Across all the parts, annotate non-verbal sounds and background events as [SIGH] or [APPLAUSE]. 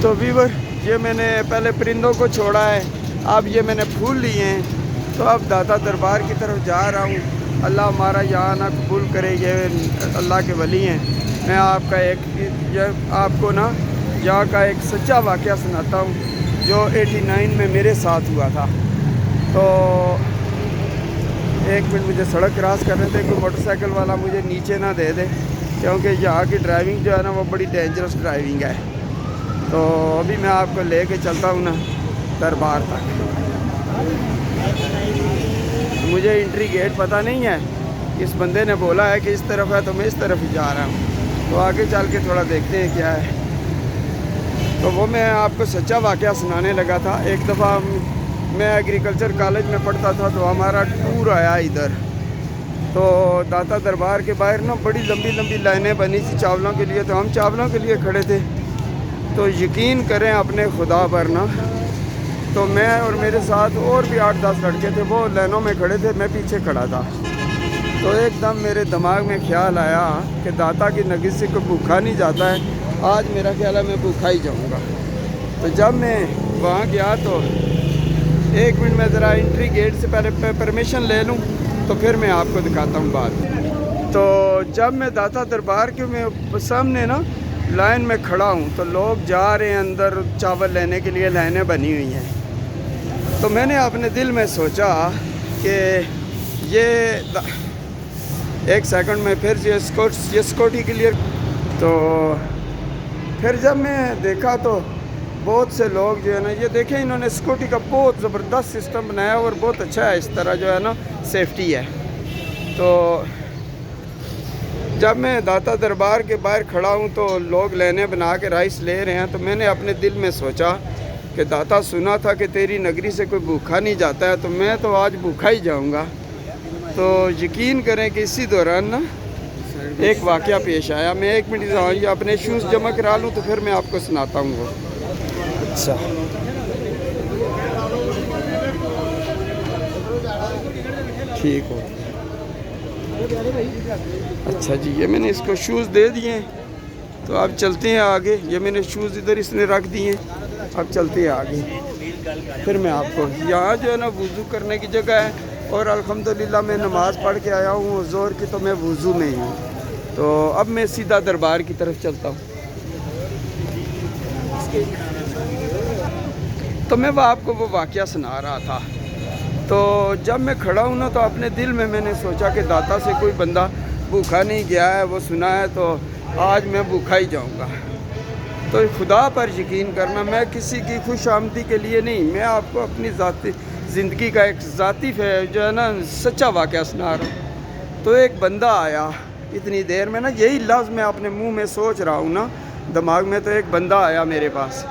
تو ویور یہ میں نے پہلے پرندوں کو چھوڑا ہے، اب یہ میں نے پھول لیے ہیں۔ تو اب داتا دربار کی طرف جا رہا ہوں۔ اللہ ہمارا یہاں نہ قبول کرے، یہ اللہ کے ولی ہیں۔ میں آپ کا ایک، یہ آپ کو نا یہاں کا ایک سچا واقعہ سناتا ہوں، جو ایٹی نائن میں میرے ساتھ ہوا تھا۔ تو ایک منٹ مجھے سڑک کراس کرنے تھے، کوئی موٹر سائیکل والا مجھے نیچے نہ دے دے، کیونکہ یہاں کی ڈرائیونگ جو ہے نا، وہ بڑی ڈینجرس ڈرائیونگ ہے۔ تو ابھی میں آپ کو لے کے چلتا ہوں نا دربار تک۔ مجھے انٹری گیٹ پتہ نہیں ہے۔ اس بندے نے بولا ہے کہ اس طرف ہے تو میں اس طرف ہی جا رہا ہوں۔ تو آگے چل کے تھوڑا دیکھتے ہیں کیا ہے۔ تو وہ میں آپ کو سچا واقعہ سنانے لگا تھا۔ ایک دفعہ میں ایگریکلچر کالج میں پڑھتا تھا تو ہمارا ٹور آیا ادھر۔ تو داتا دربار کے باہر نا بڑی لمبی لمبی لائنیں بنی تھی چاولوں کے لیے۔ تو ہم چاولوں کے لیے کھڑے تھے۔ تو یقین کریں اپنے خدا پر نا۔ تو میں اور میرے ساتھ اور بھی آٹھ دس لڑکے تھے، وہ لائنوں میں کھڑے تھے، میں پیچھے کھڑا تھا۔ تو ایک دم میرے دماغ میں خیال آیا کہ داتا کی نگی سے کوئی بھوکھا نہیں جاتا ہے۔ آج میرا خیال ہے میں بھوکھا ہی جاؤں گا۔ تو جب میں وہاں گیا تو ایک منٹ میں ذرا انٹری گیٹ سے پہلے پرمیشن لے لوں، تو پھر میں آپ کو دکھاتا ہوں بات۔ تو جب میں داتا دربار کے میں سامنے نا لائن میں کھڑا ہوں تو لوگ جا رہے ہیں اندر چاول لینے کے لیے، لائنیں بنی ہوئی ہیں۔ تو میں نے اپنے دل میں سوچا کہ یہ ایک سیکنڈ میں پھر یہ سکوٹ، یہ سکوٹی کلیئر تو پھر جب میں دیکھا تو بہت سے لوگ جو ہے نا، یہ دیکھیں انہوں نے سکوٹی کا بہت زبردست سسٹم بنایا اور بہت اچھا ہے، اس طرح جو ہے نا، سیفٹی ہے۔ تو جب میں داتا دربار کے باہر کھڑا ہوں تو لوگ لینے بنا کے رائس لے رہے ہیں تو میں نے اپنے دل میں سوچا کہ داتا سنا تھا کہ تیری نگری سے کوئی بھوکھا نہیں جاتا ہے تو میں تو آج بھوکھا ہی جاؤں گا۔ تو یقین کریں کہ اسی دوران نا ایک واقعہ پیش آیا۔ میں ایک منٹ یہ اپنے شوز جمع کرا لوں تو پھر میں آپ کو سناتا ہوں وہ۔ اچھا۔ ٹھیک ہو۔ اچھا جی یہ میں نے اس کو شوز دے دیے ہیں۔ تو آپ چلتے ہیں آگے۔ یہ میں نے شوز ادھر اس نے رکھ دیے ہیں۔ اب چلتے ہیں آگے۔ پھر میں آپ کو یہاں جو ہے نا وضو کرنے کی جگہ ہے۔ اور الحمدللہ میں نماز پڑھ کے آیا ہوں زور کی تو میں وضو میں ہی ہوں۔ تو اب میں سیدھا دربار کی طرف چلتا ہوں۔ تو میں وہ آپ کو وہ واقعہ سنا رہا تھا۔ تو جب میں کھڑا ہوں نا تو اپنے دل میں میں نے سوچا کہ داتا سے کوئی بندہ بھوکھا نہیں گیا ہے، وہ سنا ہے تو آج میں بھوکھا ہی جاؤں گا۔ تو خدا پر یقین کرنا، میں کسی کی خوش آمدی کے لیے نہیں، میں آپ کو اپنی ذاتی زندگی کا ایک ذاتی جو ہے نا سچا واقعہ سنا رہا ہوں۔ تو ایک بندہ آیا اتنی دیر میں نا، یہی لفظ میں اپنے منہ میں سوچ رہا ہوں نا، دماغ میں تو ایک بندہ آیا میرے پاس۔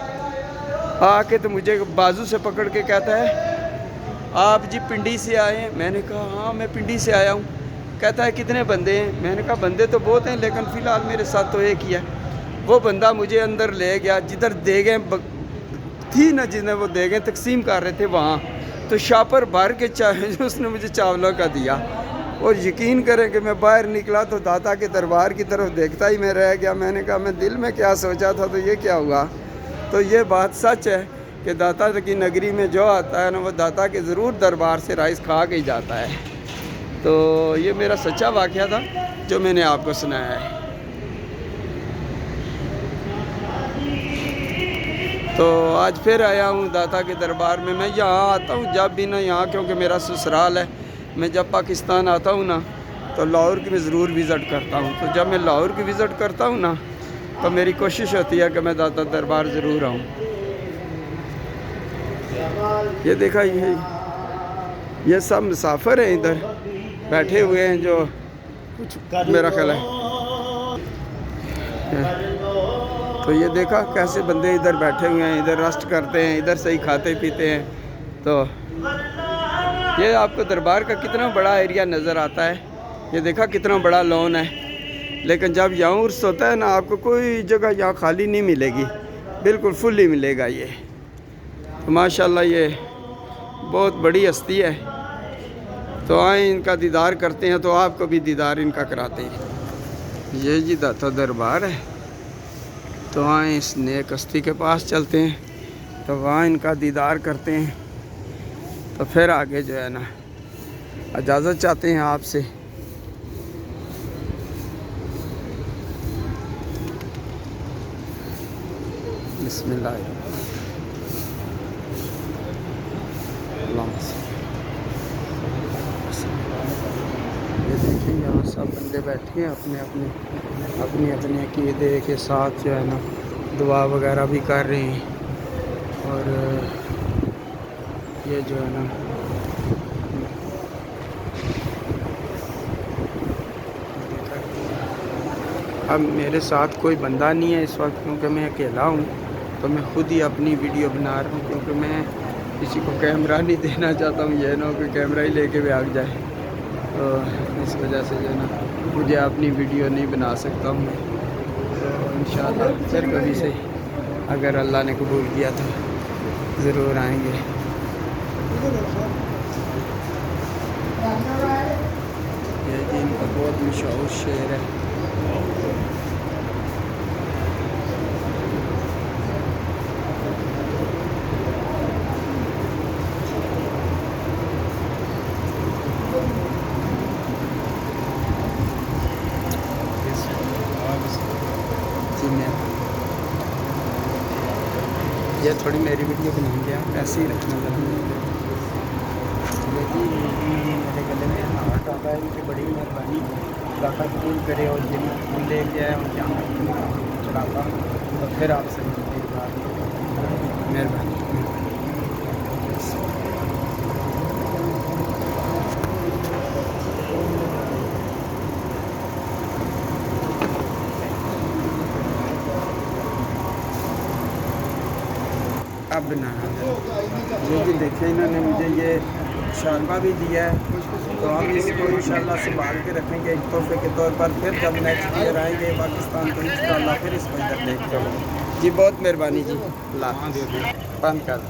آ کے تو مجھے بازو سے پکڑ کے کہتا ہے آپ جی پنڈی سے آئے ہیں؟ میں نے کہا ہاں میں پنڈی سے آیا ہوں. کہتا ہے، کتنے بندے ہیں؟ میں نے کہا، بندے تو بہت ہیں، لیکن فی الحال میرے ساتھ تو ایک ہی ہے۔ وہ بندہ مجھے اندر لے گیا، جدھر دے گئے تھی نا جنہیں وہ دے گئے، تقسیم کر رہے تھے وہاں۔ تو شاپر بھر کے چاہے [LAUGHS] اس نے مجھے چاولوں کا دیا۔ اور یقین کریں کہ میں باہر نکلا تو داتا کے دربار کی طرف دیکھتا ہی میں رہ گیا۔ میں نے کہا، میں دل میں کیا سوچا تھا تو یہ کیا ہوا؟ تو یہ بات سچ ہے۔ کہ داتا کی نگری میں جو آتا ہے نا، وہ داتا کے ضرور دربار سے رائس کھا کے ہی جاتا ہے۔ تو یہ میرا سچا واقعہ تھا جو میں نے آپ کو سنایا ہے۔ تو آج پھر آیا ہوں داتا کے دربار میں۔ میں یہاں آتا ہوں جب بھی نا یہاں، کیونکہ میرا سسرال ہے۔ میں جب پاکستان آتا ہوں نا، تو لاہور کی میں ضرور وزٹ کرتا ہوں۔ تو جب میں لاہور کی وزٹ کرتا ہوں نا، تو میری کوشش ہوتی ہے کہ میں داتا دربار ضرور آؤں۔ یہ دیکھا، یہ یہ سب مسافر ہیں ادھر، بیٹھے ہوئے ہیں جو کچھ میرا خیال ہے۔ تو یہ دیکھا کیسے بندے ادھر بیٹھے ہوئے ہیں، ادھر ریسٹ کرتے ہیں، ادھر سے ہی کھاتے پیتے ہیں۔ تو یہ آپ کو دربار کا کتنا بڑا ایریا نظر آتا ہے۔ یہ دیکھا کتنا بڑا لون ہے۔ لیکن جب یہاں عرص ہوتا ہے نا، آپ کو کوئی جگہ یہاں خالی نہیں ملے گی۔ بالکل فل ہی ملے گا یہ۔ تو ماشاء اللہ یہ بہت بڑی ہستی ہے۔ تو آئیں ان کا دیدار کرتے ہیں، تو آپ کو بھی دیدار ان کا کراتے ہیں۔ یہ جی داتا دربار ہے۔ تو آئیں اس نیک ہستی کے پاس چلتے ہیں۔ تو وہاں ان کا دیدار کرتے ہیں۔ تو پھر آگے جو ہے نا، اجازت چاہتے ہیں آپ سے۔ بسم اللہ۔ اللہم یہ دیکھیں یہاں سب بندے بیٹھے ہیں اپنے اپنے اپنی اپنے عقیدے کے ساتھ جو ہے نا دعا وغیرہ بھی کر رہے ہیں اور یہ جو ہے نا اب میرے ساتھ کوئی بندہ نہیں ہے اس وقت کیونکہ میں اکیلا ہوں تو میں خود ہی اپنی ویڈیو بنا رہا ہوں کیونکہ میں کسی کو کیمرہ نہیں دینا چاہتا ہوں، یہ نہ ہو کہ کیمرہ ہی لے کے بھاگ جائے۔ تو اس وجہ سے جو ہے نا، مجھے اپنی ویڈیو نہیں بنا سکتا ہوں تو انشاءاللہ پھر کبھی سے اگر اللہ نے قبول کیا تو ضرور آئیں گے۔ یہ جی ان کا بہت مشہور شعر ہے جی میں یہ تھوڑی میری ویڈیو بنائیں گے آپ ایسے ہی رکھنا ذرا۔ جی میرے گلے میں ہارٹ آتا ہے ان کی بڑی مہربانی۔ اللہ قبول کرے اور جن پھول لے کے آئے ان کے چڑھاتا ہوں تو پھر آپ سے ملتے ہیں۔ مہربانی۔ بنا جو بھی دیکھیں انہوں نے مجھے یہ شالبہ بھی دیا ہے۔ تو ہم اس کو انشاءاللہ سنبھال کے رکھیں گے ایک تحفے کے طور پر۔ پھر جب نیکسٹ ایئر آئیں گے پاکستان تو انشاءاللہ پھر اس کو ادھر لے کے جی بہت مہربانی جی۔ اللہ بند کر۔ دیں